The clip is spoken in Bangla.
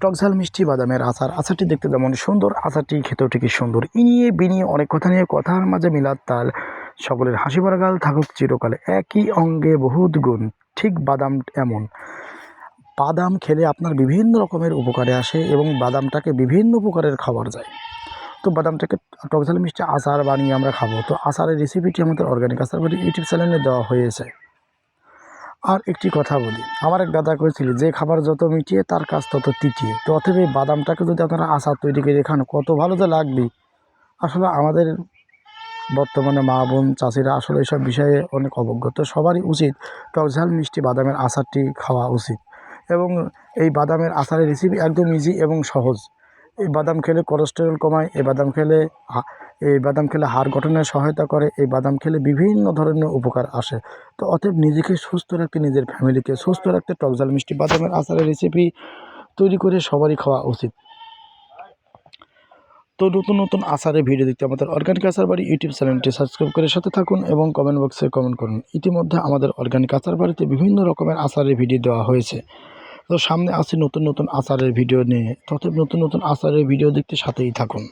টকঝাল মিষ্টি বাদামের আচার। আচারটি দেখতে যেমন সুন্দর, আচারটি খেতেও ঠিকই সুন্দর। ইনিয়ে বিনিয়ে অনেক কথা নিয়ে কথার মাঝে মিলাদ তাল। সকলের হাসি বারাগাল থাকুক চিরকালে একই অঙ্গে বহুত গুণ, ঠিক বাদাম এমন। বাদাম খেলে আপনার বিভিন্ন রকমের উপকারে আসে এবং বাদামটাকে বিভিন্ন উপকারের খাবার যায়। তো বাদামটাকে টকঝাল মিষ্টি আচার বানিয়ে আমরা খাব। তো আচারের রেসিপিটি আমাদের অর্গানিক আচার ইউটিউব চ্যানেলে দেওয়া হয়েছে। আর একটি কথা বলি। আমার এক দাদা করেছিল যে খাবার যত মিটিয়ে, তার কাজ তত তিটিয়ে তো অতএব এই বাদামটাকে যদি আপনারা আচার তৈরি করে খান, কত ভালো তো লাগবে। আসলে আমাদের বর্তমানে মা, বোন, চাষিরা আসলে এইসব বিষয়ে অনেক অবজ্ঞ। তো সবারই উচিত টকঝাল মিষ্টি বাদামের আচারটি খাওয়া উচিত। এবং এই বাদামের আচারের রেসিপি একদম ইজি এবং সহজ। এই বাদাম খেলে কোলেস্টেরল কমায়, এই বাদাম খেলে এই বাদাম খেলে হাড় গঠনে সহায়তা করে, এই বাদাম খেলে বিভিন্ন ধরনের উপকার আসে। তো অতএব নিজেকে সুস্থ রাখতে, নিজের ফ্যামিলিকে সুস্থ রাখতে টকঝাল মিষ্টি বাদামের আচারের রেসিপি তৈরি করে সবারই খাওয়া উচিত। তো নতুন নতুন আচারের ভিডিও দেখতে আমাদের অর্গানিক আচার বাড়ি ইউটিউব চ্যানেলটি সাবস্ক্রাইব করে সাথে থাকুন এবং কমেন্ট বক্সে কমেন্ট করুন। ইতিমধ্যে আমাদের অর্গানিক আচার বাড়িতে বিভিন্ন রকমের আচারের ভিডিও দেওয়া হয়েছে। তো সামনে আসছে নতুন নতুন আচারের ভিডিও নিয়ে। তত নতুন নতুন আচারের ভিডিও দেখতে সাথেই থাকুন।